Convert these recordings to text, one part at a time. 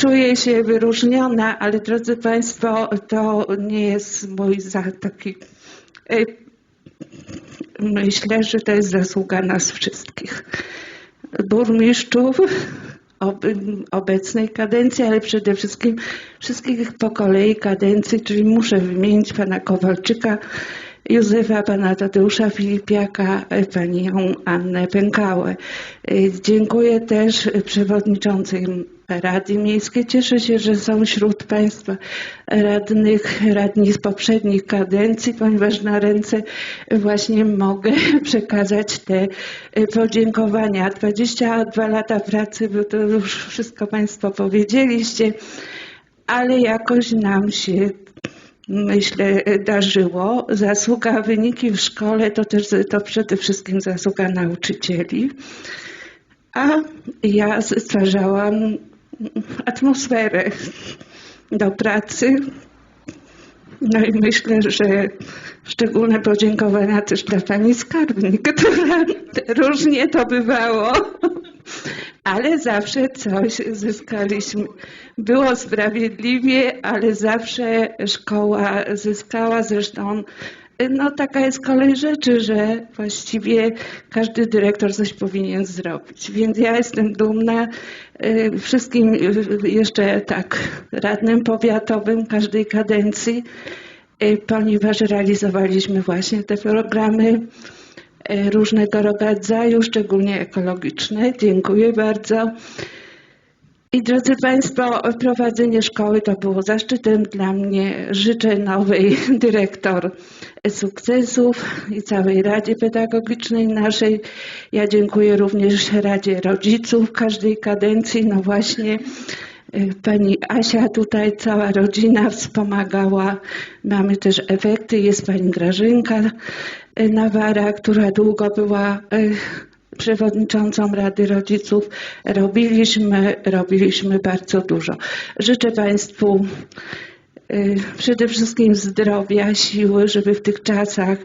czuję się wyróżniona, ale drodzy Państwo, to nie jest mój za taki. y, Myślę, że to jest zasługa nas wszystkich. Burmistrzów ob, obecnej kadencji, ale przede wszystkim wszystkich po kolei kadencji, czyli muszę wymienić pana Kowalczyka, Józefa, pana Tadeusza Filipiaka, e, panią Annę Pękałę. E, Dziękuję też przewodniczącej Rady Miejskiej. Cieszę się, że są wśród Państwa radnych, radni z poprzednich kadencji, ponieważ na ręce właśnie mogę przekazać te podziękowania. 22 lata pracy, bo to już wszystko Państwo powiedzieliście, ale jakoś nam się myślę, darzyło. Zasługa wyniki w szkole to też to przede wszystkim zasługa nauczycieli. A ja stwarzałam atmosferę do pracy. No i myślę, że szczególne podziękowania też dla pani skarbnik, która różnie to bywało, ale zawsze coś zyskaliśmy. Było sprawiedliwie, ale zawsze szkoła zyskała. Zresztą no taka jest kolej rzeczy, że właściwie każdy dyrektor coś powinien zrobić. Więc ja jestem dumna y, wszystkim y, jeszcze tak radnym powiatowym każdej kadencji, y, ponieważ realizowaliśmy właśnie te programy różnego rodzaju, szczególnie ekologiczne. Dziękuję bardzo. I drodzy Państwo, prowadzenie szkoły to było zaszczytem dla mnie. Życzę nowej dyrektor sukcesów i całej Radzie Pedagogicznej naszej. Ja dziękuję również Radzie Rodziców każdej kadencji. No właśnie y, pani Asia tutaj, cała rodzina wspomagała. Mamy też efekty. Jest pani Grażynka Nawara, która długo była y, przewodniczącą Rady Rodziców. Robiliśmy, robiliśmy bardzo dużo. Życzę Państwu y, przede wszystkim zdrowia, siły, żeby w tych czasach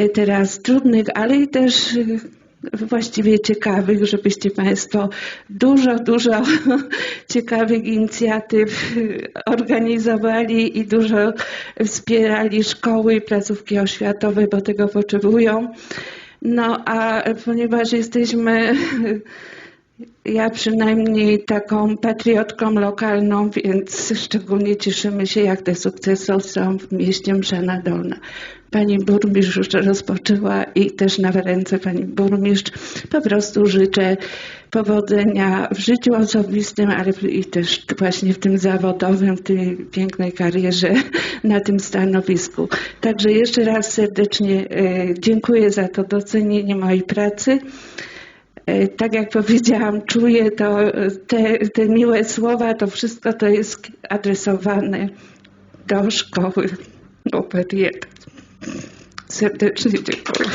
y, teraz trudnych, ale i też y, właściwie ciekawych, żebyście Państwo dużo, dużo ciekawych inicjatyw organizowali i dużo wspierali szkoły i placówki oświatowe, bo tego potrzebują. No a ponieważ jesteśmy, ja przynajmniej taką patriotką lokalną, więc szczególnie cieszymy się, jak te sukcesy są w mieście Mszana Dolna. Pani burmistrz już rozpoczęła i też na ręce pani burmistrz po prostu życzę powodzenia w życiu osobistym, ale i też właśnie w tym zawodowym, w tej pięknej karierze na tym stanowisku. Także jeszcze raz serdecznie e, dziękuję za to docenienie mojej pracy. E, Tak jak powiedziałam, czuję to, te, te miłe słowa, to wszystko to jest adresowane do szkoły numer jeden. Serdecznie dziękuję.